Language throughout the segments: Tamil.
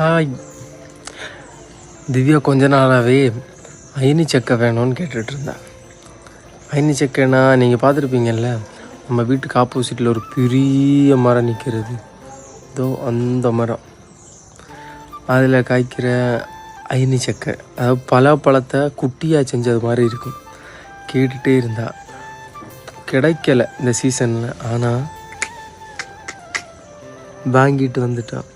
ஹாய். திவ்யா கொஞ்ச நாளாகவே அயனி செக்கை வேணும்னு கேட்டுட்ருந்தேன் அயனி செக்கைனா நீங்கள் பார்த்துருப்பீங்கல்ல நம்ம வீட்டுக்கு ஆப்போசிட்டில் ஒரு பெரிய மரம் நிற்கிறது இதோ அந்த மரம். அதில் காய்க்கிற அயனி செக்கை. அதாவது பல பழத்தை குட்டியாக செஞ்சது மாதிரி இருக்கும். கேட்டுகிட்டே இருந்தா. கிடைக்கல இந்த சீசனில் ஆனால் வாங்கிட்டு வந்துட்டான்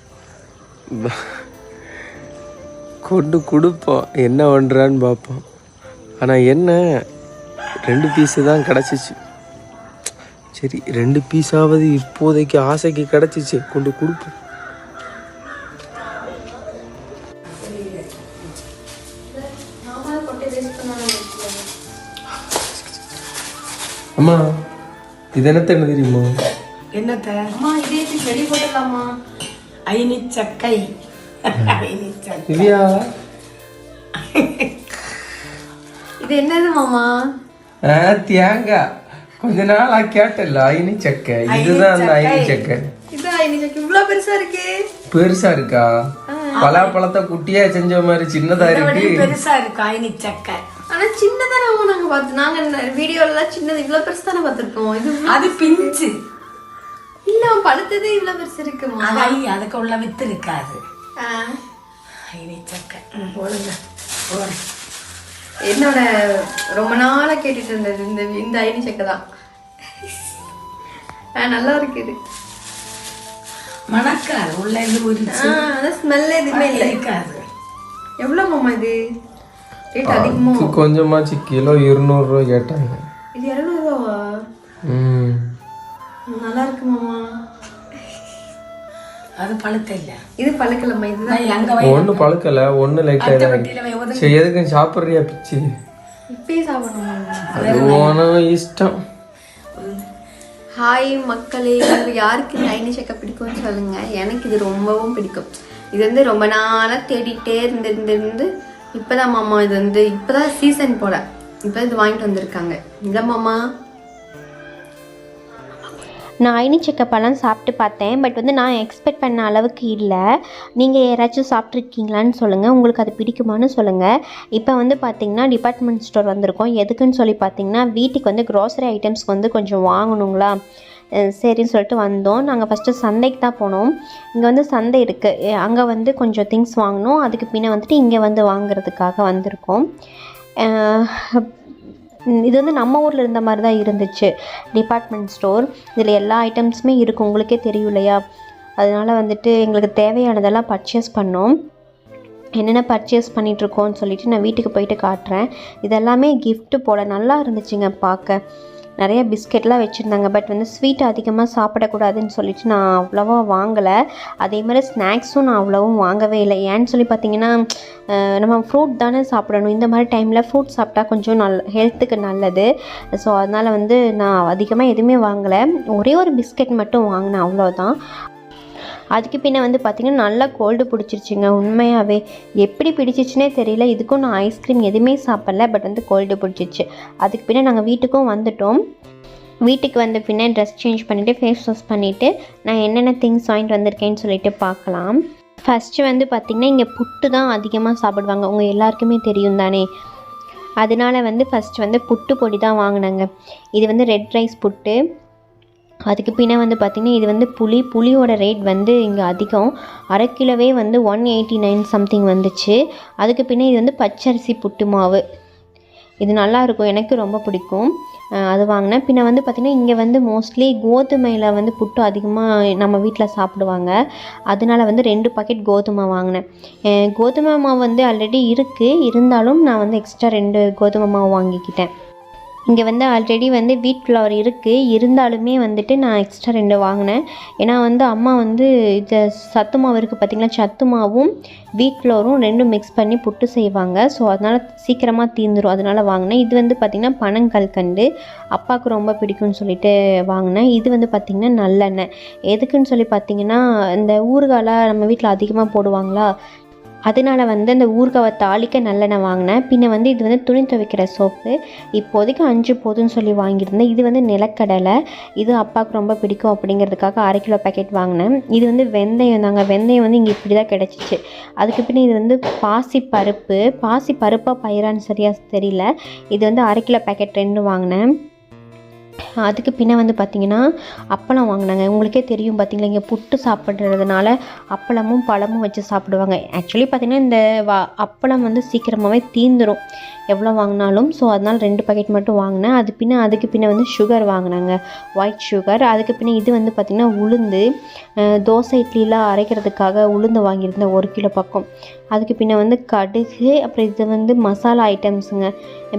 கொண்டு கொடுப்போம். என்ன பண்ணுறான்னு பார்ப்போம். ஆனால் என்ன? ரெண்டு பீஸு தான் கிடச்சிச்சு. சரி ரெண்டு பீஸாவது இப்போதைக்கு ஆசைக்கு கிடச்சிச்சு. கொண்டு கொடுப்போம். அம்மா இது என்னத்த என்ன தெரியுமா? என்னத்த? அம்மா இதே தூக்கி வெளியே போட்டுடலாமா ஐனி சக்கை ஐனி சக்கை திவ்யா? இது என்னது மாமா? தேங்காய் கொஞ்ச நாளா கேட்டல ஐனி சக்கை இதுதான் அந்த ஐனி சக்கை இது இவ்வளவு பெருசா இருக்கு. பெருசா இருக்கா? பலாப்பழத்தை குட்டியா செஞ்ச மாதிரி சின்னதா இருக்கு. பெருசா இருக்கு ஐனி சக்கை ஆனா சின்னதா நாங்க பார்த்து நாங்க வீடியோல எல்லாம் சின்னது இவ்வளவு பெருசு தானே பார்த்திருக்கோம். இது அது பிஞ்சு. இல்ல பழுத்ததே இவ்வளவு பெருசு இருக்குமா அதுக்கு உள்ள வித்து இருக்காது. என்னோட ரொம்ப நாளா கேட்டுட்டு இருந்தது இந்த இந்த ஐனி சக்கை தான். நல்லா இருக்குது மணக்காது உள்ள இது அதான் ஸ்மெல் எதுவுமே இல்லை. இருக்காது. எவ்வளவு மாமா இது ரேட் அதிகமோ இது கொஞ்சமாச்சு கிலோ இருநூறுவா கேட்டாங்க. இது இரநூறுவா நல்லா இருக்கு மாமா அது பழுத்த இல்ல இது பழுக்கலம்மா இதுதான் நான் எங்க வை ஒண்ணு பழுக்கல ஒண்ணு வை ஒதுங்க சரி எதுக்கும் சாப்பிட்றியா பிச்சு? இப்பயே சாப்பிடணும்? இஷ்டம். ஹாய் மக்களே யாருக்கு இந்த ஐனி சக்கை பிடிக்கும்னு சொல்லுங்க. எனக்கு இது ரொம்பவும் பிடிக்கும். இது வந்து ரொம்ப நாளா தேடிட்டே இருந்து இருந்து இருந்து இப்பதான் மாமா இது வந்து இப்பதான் சீசன் போல. இப்போ இது வாங்கிட்டு வந்திருக்காங்க. இந்த மாமா. நான் ஐனிச்சக்க செக்கப்பெல்லாம் சாப்பிட்டு பார்த்தேன். பட் வந்து நான் எக்ஸ்பெக்ட் பண்ண அளவுக்கு இல்லை. நீங்கள் யாராச்சும் சாப்பிட்ருக்கீங்களான்னு சொல்லுங்கள் உங்களுக்கு அது பிடிக்குமான்னு சொல்லுங்கள் இப்போ வந்து பார்த்திங்கன்னா டிபார்ட்மெண்ட் ஸ்டோர் வந்திருக்கோம். எதுக்குன்னு சொல்லி பார்த்தீங்கன்னா வீட்டுக்கு வந்து க்ராசரி ஐட்டம்ஸ்க்கு வந்து கொஞ்சம் வாங்கணுங்களா? சரின்னு சொல்லிட்டு வந்தோம். நாங்கள் ஃபஸ்ட்டு சந்தைக்கு தான் போனோம். இங்கே வந்து சந்தை இருக்குது அங்கே வந்து கொஞ்சம் திங்ஸ் வாங்கினோம் அதுக்கு பின்ன வந்துட்டு இங்கே வந்து வாங்குறதுக்காக வந்திருக்கோம். இது வந்து நம்ம ஊரில் இருந்த மாதிரி தான் இருந்துச்சு. டிபார்ட்மெண்ட் ஸ்டோர் இதில் எல்லா ஐட்டம்ஸுமே இருக்கும் உங்களுக்கே தெரியும் இல்லையா? அதனால் வந்துட்டு எங்களுக்கு தேவையானதெல்லாம் பர்ச்சேஸ் பண்ணோம். என்னென்ன பர்ச்சேஸ் பண்ணிகிட்ருக்கோன்னு சொல்லிவிட்டு நான் வீட்டுக்கு போயிட்டு காட்டுறேன். இதெல்லாமே கிஃப்ட்டு போல் நல்லா இருந்துச்சுங்க பார்க்க. நிறைய பிஸ்கெட்லாம் வச்சுருந்தாங்க. பட் வந்து ஸ்வீட் அதிகமாக சாப்பிடக்கூடாதுன்னு சொல்லிட்டு நான் அவ்வளோவா வாங்கலை. அதே மாதிரி ஸ்நாக்ஸும் நான் அவ்வளோவும் வாங்கவே இல்லை. ஏன்னு சொல்லி பார்த்தீங்கன்னா நம்ம ஃப்ரூட் தானே சாப்பிடணும். இந்த மாதிரி டைமில் ஃப்ரூட் சாப்பிட்டா கொஞ்சம் நல் ஹெல்த்துக்கு நல்லது. ஸோ அதனால் வந்து நான் அதிகமாக எதுவுமே வாங்கலை. ஒரே ஒரு பிஸ்கெட் மட்டும் வாங்கினேன். அவ்வளோதான் அதுக்கு பின்ன வந்து பார்த்திங்கன்னா நல்லா கோல்டு பிடிச்சிருச்சுங்க. உண்மையாகவே எப்படி பிடிச்சிச்சுனே தெரியல. இதுக்கும் நான் ஐஸ்கிரீம் எதுவுமே சாப்பிடல பட் வந்து கோல்டு பிடிச்சிச்சு. அதுக்கு பின்னே நாங்கள் வீட்டுக்கும் வந்துட்டோம். வீட்டுக்கு வந்த பின்னே ட்ரெஸ் சேஞ்ச் பண்ணிவிட்டு ஃபேஸ் வாஷ் பண்ணிவிட்டு நான் என்னென்ன திங்ஸ் வாங்கிட்டு வந்திருக்கேன்னு சொல்லிட்டு பார்க்கலாம். ஃபஸ்ட்டு வந்து பார்த்திங்கன்னா இங்கே புட்டு தான் அதிகமாக சாப்பிடுவாங்க. உங்கள் எல்லாருக்குமே தெரியும் தானே. அதனால வந்து ஃபஸ்ட்டு வந்து புட்டு பொடி தான் வாங்கினாங்க. இது வந்து ரெட் ரைஸ் புட்டு. அதுக்கு பின்னே வந்து பார்த்திங்கன்னா இது வந்து புளி புளியோட ரேட் வந்து இங்கே அதிகம். அரை கிலோவே வந்து ஒன் எயிட்டி நைன் சம்திங் வந்துச்சு. அதுக்கு பின்னே இது வந்து பச்சரிசி புட்டு மாவு. இது நல்லா இருக்கும். எனக்கு ரொம்ப பிடிக்கும். அது வாங்கினேன். பின்ன வந்து பார்த்திங்கன்னா இங்கே வந்து மோஸ்ட்லி கோதுமையில் வந்து புட்டு அதிகமாக நம்ம வீட்டில் சாப்பிடுவாங்க. அதனால வந்து ரெண்டு பாக்கெட் கோதுமை வாங்கினேன். கோதுமை மாவு வந்து ஆல்ரெடி இருக்குது இருந்தாலும் நான் வந்து எக்ஸ்ட்ரா ரெண்டு கோதுமை மாவு வாங்கிக்கிட்டேன். இங்கே வந்து ஆல்ரெடி வந்து வீட் ஃப்ளவர் இருக்குது இருந்தாலுமே வந்துட்டு நான் எக்ஸ்ட்ரா ரெண்டு வாங்கினேன். ஏன்னா வந்து அம்மா வந்து இது சத்து மாவு இருக்குது பார்த்திங்கன்னா சத்து மாவும் வீட் ஃப்ளவரும் ரெண்டும் மிக்ஸ் பண்ணி புட்டு செய்வாங்க. ஸோ அதனால் சீக்கிரமாக தீந்துரும். அதனால் வாங்கினேன். இது வந்து பார்த்திங்கன்னா பனங்கல்கண்டு அப்பாவுக்கு ரொம்ப பிடிக்கும்னு சொல்லிட்டு வாங்கினேன். இது வந்து பார்த்திங்கன்னா நல்லெண்ணெய். எதுக்குன்னு சொல்லி பார்த்திங்கன்னா இந்த ஊறுகாலாம் நம்ம வீட்டில் அதிகமாக போடுவாங்களா? அதனால் வந்து அந்த ஊறுகாவை தாளிக்க நல்லெண்ணெய் வாங்கினேன். பின்ன வந்து இது வந்து துணி துவைக்கிற சோப்பு. இப்போதைக்கு அஞ்சு போதும்னு சொல்லி வாங்கியிருந்தேன். இது வந்து நிலக்கடலை. இது அப்பாவுக்கு ரொம்ப பிடிக்கும் அப்படிங்கிறதுக்காக அரை கிலோ பேக்கெட் வாங்கினேன். இது வந்து வெந்தயம் தாங்க. வெந்தயம் வந்து இங்கே இப்படி தான் கிடச்சிச்சு. அதுக்கு பின்ன இது வந்து பாசி பருப்பு. பாசி பருப்பாக பயிரான்னு சரியாக தெரியல. இது வந்து அரை கிலோ பேக்கெட் ரெண்டு வாங்கினேன். அதுக்கு பின்ன வந்து பார்த்திங்கன்னா அப்பளம் வாங்கினாங்க. உங்களுக்கே தெரியும் பார்த்தீங்களா இங்கே புட்டு சாப்பிட்றதுனால அப்பளமும் பழமும் வச்சு சாப்பிடுவாங்க. ஆக்சுவலி பார்த்திங்கன்னா இந்த வா அப்பளம் வந்து சீக்கிரமாகவே தீந்துடும் எவ்வளோ வாங்கினாலும் ஸோ அதனால் ரெண்டு பாக்கெட் மட்டும் வாங்கினேன். அது பின்ன அதுக்கு பின்ன வந்து சுகர் வாங்கினாங்க. ஒயிட் சுகர் அதுக்கு பின்ன இது வந்து பார்த்திங்கன்னா உளுந்து தோசை இட்லிலாம் அரைக்கிறதுக்காக உளுந்து வாங்கியிருந்தேன் ஒரு கிலோ பக்கம். அதுக்கு பின்ன வந்து கடுகு அப்புறம் இது வந்து மசாலா ஐட்டம்ஸுங்க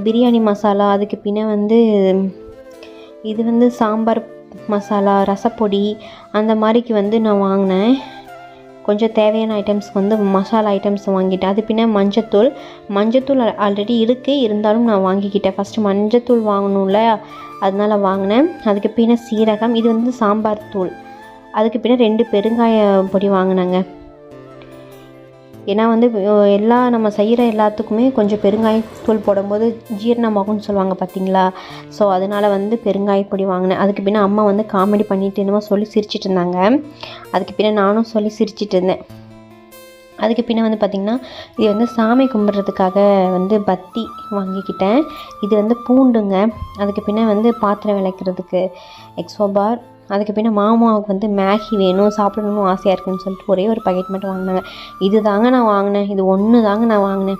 பிரியாணி மசாலா அதுக்கு பின்ன வந்து இது வந்து சாம்பார் மசாலா ரசப்பொடி அந்த மாதிரிக்கு வந்து நான் வாங்கினேன். கொஞ்சம் தேவையான ஐட்டம்ஸ்க்கு வந்து மசாலா ஐட்டம்ஸ் வாங்கிட்டேன். அது பின்ன மஞ்சத்தூள். மஞ்சத்தூள் ஆல்ரெடி இருக்குது இருந்தாலும் நான் வாங்கிக்கிட்டேன். ஃபஸ்ட்டு மஞ்சத்தூள் வாங்கணும்ல அதனால் வாங்கினேன். அதுக்கு பின்ன சீரகம் இது வந்து சாம்பார் தூள். அதுக்கு பின்ன ரெண்டு பெருங்காய பொடி வாங்கினேங்க. ஏன்னா வந்து எல்லா நம்ம செய்கிற எல்லாத்துக்குமே கொஞ்சம் பெருங்காயத்தூள் போடும்போது ஜீரணமாகும்னு சொல்லுவாங்க பார்த்தீங்களா ஸோ அதனால் வந்து பெருங்காயப்பொடி வாங்கினேன். அதுக்கு பின்னா அம்மா வந்து காமெடி பண்ணிட்டு என்னமோ சொல்லி சிரிச்சிட்டு இருந்தாங்க. அதுக்கு பின்னே நானும் சொல்லி சிரிச்சிட்டு இருந்தேன். அதுக்கு பின்ன வந்து பார்த்திங்கன்னா இது வந்து சாமி கும்பிட்றதுக்காக வந்து பத்தி வாங்கிக்கிட்டேன். இது வந்து பூண்டுங்க. அதுக்கு பின்ன வந்து பாத்திரம் விளக்கிறதுக்கு எக்ஸோபார் அதுக்கு பின்ன மாமாவுக்கு வந்து மேகி வேணும் சாப்பிடணும்னு ஆசையாக இருக்குன்னு சொல்லிட்டு ஒரே ஒரு பாக்கெட் மட்டும் வாங்கினாங்க. இது தாங்க நான் வாங்கினேன். இது ஒன்று தாங்க நான் வாங்கினேன்.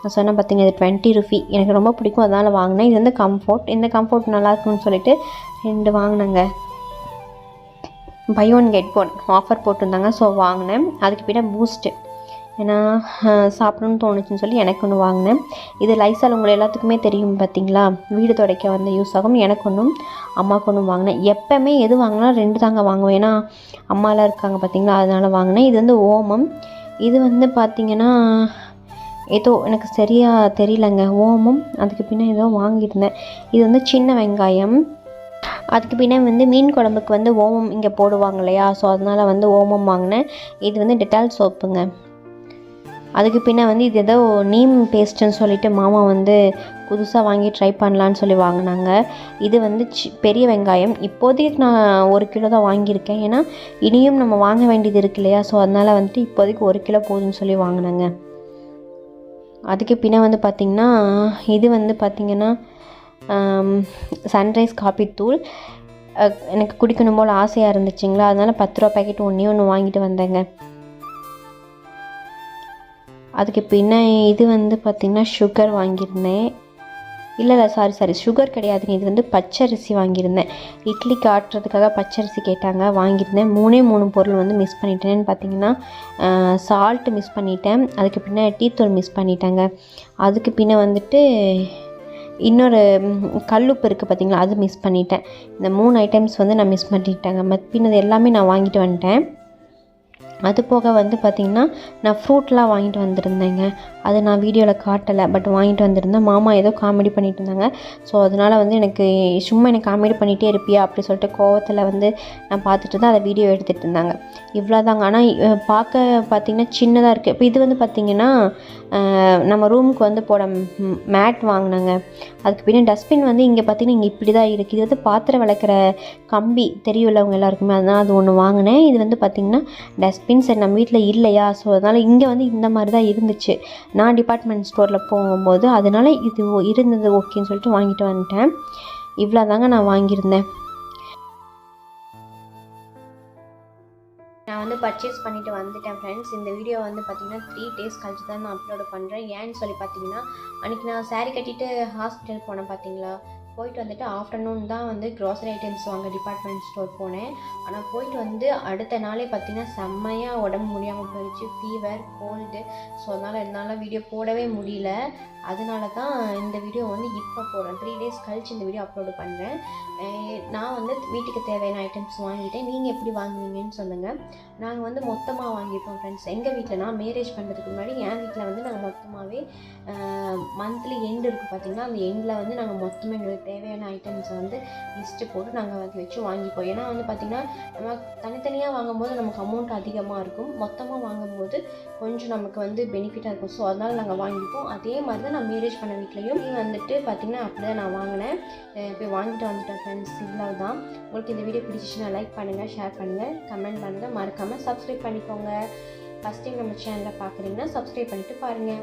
நான் சொன்னேன் பார்த்தீங்க இது டுவெண்ட்டி ருபி எனக்கு ரொம்ப பிடிக்கும் அதனால் வாங்கினேன். இது வந்து கம்ஃபோர்ட் இந்த கம்ஃபோர்ட் நல்லாயிருக்கும்னு சொல்லிட்டு ரெண்டு வாங்கினேங்க. Buy one get one offer போட்டிருந்தாங்க ஸோ வாங்கினேன். அதுக்கு பின்ன பூஸ்ட்டு ஏன்னா சாப்பிடணும்னு தோணுச்சுன்னு சொல்லி எனக்கு ஒன்று வாங்கினேன். இது லைசால் உங்களை எல்லாத்துக்குமே தெரியும் பார்த்தீங்களா வீடு துடைக்க வந்து யூஸ் ஆகும் எனக்கு ஒன்றும் அம்மாவுக்கு ஒன்றும் வாங்கினேன். எப்போவுமே எது வாங்கினாலும் ரெண்டு தாங்க வாங்குவேன். ஏன்னா அம்மாலாம் இருக்காங்க பார்த்தீங்களா அதனால் வாங்கினேன். இது வந்து ஓமம். இது வந்து பார்த்திங்கன்னா ஏதோ எனக்கு சரியாக தெரியலங்க. ஓமம். அதுக்கு பின்னே ஏதோ வாங்கியிருந்தேன். இது வந்து சின்ன வெங்காயம். அதுக்கு பின்னே வந்து மீன் குழம்புக்கு வந்து ஓமம் இங்கே போடுவாங்க இல்லையா? ஸோ அதனால் வந்து ஓமம் வாங்கினேன். இது வந்து டெட்டால் சோப்புங்க. அதுக்கு பின்னே வந்து இது ஏதோ நீம் பேஸ்ட்டுன்னு சொல்லிட்டு மாமா வந்து புதுசாக வாங்கி ட்ரை பண்ணலான்னு சொல்லி வாங்கினாங்க. இது வந்து சி பெரிய வெங்காயம். இப்போதைக்கு நான் ஒரு கிலோ தான் வாங்கியிருக்கேன். ஏன்னா இனியும் நம்ம வாங்க வேண்டியது இருக்கு இல்லையா? ஸோ அதனால் வந்துட்டு இப்போதைக்கு ஒரு கிலோ போதும்னு சொல்லி வாங்கினாங்க. அதுக்கு பின்னே வந்து பார்த்திங்கன்னா இது வந்து பார்த்திங்கன்னா சன்ரைஸ் காபி தூள். எனக்கு குடிக்கணும் போல் ஆசையாக இருந்துச்சுங்களா? அதனால் பத்து ரூபா பேக்கெட் ஒன்றே ஒன்று வாங்கிட்டு வந்தேங்க. அதுக்கு பின்ன இது வந்து பார்த்திங்கன்னா சுகர் வாங்கியிருந்தேன். இல்லை இல்லை சாரி சாரி சுகர் கிடையாதுங்க. இது வந்து பச்சரிசி வாங்கியிருந்தேன். இட்லிக்கு ஆட்டுறதுக்காக பச்சரிசி கேட்டாங்க. வாங்கியிருந்தேன். மூணே மூணு பொருள் வந்து மிஸ் பண்ணிட்டேன்னு பார்த்தீங்கன்னா சால்ட்டு மிஸ் பண்ணிட்டேன். அதுக்கு பின்ன டீத்தூள் மிஸ் பண்ணிட்டேங்க. அதுக்கு பின்ன வந்துட்டு இன்னொரு கல்லுப்பு இருக்குது பார்த்தீங்களா அது மிஸ் பண்ணிட்டேன். இந்த மூணு ஐட்டம்ஸ் வந்து நான் மிஸ் பண்ணிட்டேங்க. மத் பின்னது எல்லாமே நான் வாங்கிட்டு வந்துட்டேன். அது போக வந்து பார்த்திங்கன்னா நான் ஃப்ரூட்லாம் வாங்கிட்டு வந்திருந்தேங்க. அதை நான் வீடியோவில் காட்டலை. பட் வாங்கிட்டு வந்திருந்தேன். மாமா ஏதோ காமெடி பண்ணிட்டு இருந்தாங்க. ஸோ அதனால் வந்து எனக்கு சும்மா எனக்கு காமெடி பண்ணிகிட்டே இருப்பியா? அப்படி சொல்லிட்டு கோவத்தில் வந்து நான் பார்த்துட்டு தான் அதை வீடியோ எடுத்துகிட்டு இருந்தாங்க. இவ்வளோதாங்க ஆனால் பார்க்க பார்த்திங்கன்னா சின்னதாக இருக்குது இப்போ இது வந்து பார்த்திங்கன்னா நம்ம ரூமுக்கு வந்து போட மேட் வாங்கினாங்க. அதுக்கு பின்னாடி டஸ்ட்பின் வந்து இங்கே பார்த்திங்கன்னா இங்கே இப்படி தான் இருக்குது இது வந்து பாத்திரம் விளக்குற கம்பி. தெரியும்ல அவங்க எல்லாருக்குமே? அதனால் அது ஒன்று வாங்கினேன். இது வந்து பார்த்திங்கன்னா டஸ்ட்பின் சரி நம்ம வீட்டில் இல்லையா? ஸோ அதனால் இங்கே வந்து இந்த மாதிரி தான் இருந்துச்சு. நான் டிபார்ட்மெண்ட் ஸ்டோரில் போகும்போது அதனால் இது ஓ- இருந்தது ஓகேன்னு சொல்லிட்டு வாங்கிட்டு வந்துட்டேன். இவ்வளோ தாங்க நான் வாங்கியிருந்தேன். நான் வந்து பர்ச்சேஸ் பண்ணிவிட்டு வந்துட்டேன் ஃப்ரெண்ட்ஸ் இந்த வீடியோ வந்து பார்த்திங்கன்னா த்ரீ டேஸ் கழிச்சு தான் நான் அப்லோடு பண்ணுறேன் ஏன்னு சொல்லி பார்த்தீங்கன்னா அன்றைக்கி நான் சாரீ கட்டிட்டு ஹாஸ்பிட்டல் போனேன் பார்த்தீங்களா போயிட்டு வந்துட்டு ஆஃப்டர்நூன் தான் வந்து க்ராசரி ஐட்டம்ஸ் வாங்க டிபார்ட்மெண்ட் ஸ்டோர் போனேன். ஆனால் போயிட்டு வந்து அடுத்த நாளே பார்த்தீங்கன்னா செம்மையாக உடம்பு முடியாமல் போயிடுச்சு ஃபீவர் கோல்டு ஸோ அதனால் என்னால் வீடியோ போடவே முடியல. அதனால தான் இந்த வீடியோ வந்து இப்போ போடுறேன் த்ரீ டேஸ் கழிச்சு இந்த வீடியோ அப்லோடு பண்ணுறேன் நான் வந்து வீட்டுக்கு தேவையான ஐட்டம்ஸ் வாங்கிட்டேன். நீங்கள் எப்படி வாங்குவீங்கன்னு சொல்லுங்கள் நாங்கள் வந்து மொத்தமாக வாங்கியிருப்போம் ஃப்ரெண்ட்ஸ் எங்கள் வீட்டில் நான் மேரேஜ் பண்ணுறதுக்கு முன்னாடி என் வீட்டில் வந்து நாங்கள் மொத்தமாகவே மந்த்லி எண்டு இருக்குது பார்த்திங்கன்னா அந்த எண்டில் வந்து நாங்கள் மொத்தமாக எங்களுக்கு தேவையான ஐட்டம்ஸை வந்து லிஸ்ட்டு போட்டு நாங்கள் அதை வச்சு வாங்கிப்போம். ஏன்னா வந்து பார்த்திங்கன்னா நம்ம தனித்தனியாக வாங்கும்போது நமக்கு அமௌண்ட் அதிகமாக இருக்கும். மொத்தமாக வாங்கும்போது கொஞ்சம் நமக்கு வந்து பெனிஃபிட்டாக இருக்கும். ஸோ அதனால் நாங்கள் வாங்கிப்போம். அதே மாதிரி தான் நான் மேரேஜ் பண்ண வீட்லேயும். வந்துட்டு பார்த்திங்கன்னா அப்படி தான் நான் வாங்கினேன். போய் வாங்கிட்டு வந்துட்டேன் ஃப்ரெண்ட்ஸ் இவ்வளோ தான் உங்களுக்கு இந்த வீடியோ பிடிச்சிச்சுன்னா லைக் பண்ணுங்கள் ஷேர் பண்ணுங்கள் கமெண்ட் பண்ணுங்கள் மறக்காமல் சப்ஸ்கிரைப் பண்ணிக்கோங்க. ஃபஸ்ட் டைம் நம்ம சேனலை பார்க்குறீங்கன்னா சப்ஸ்கிரைப் பண்ணிவிட்டு பாருங்கள்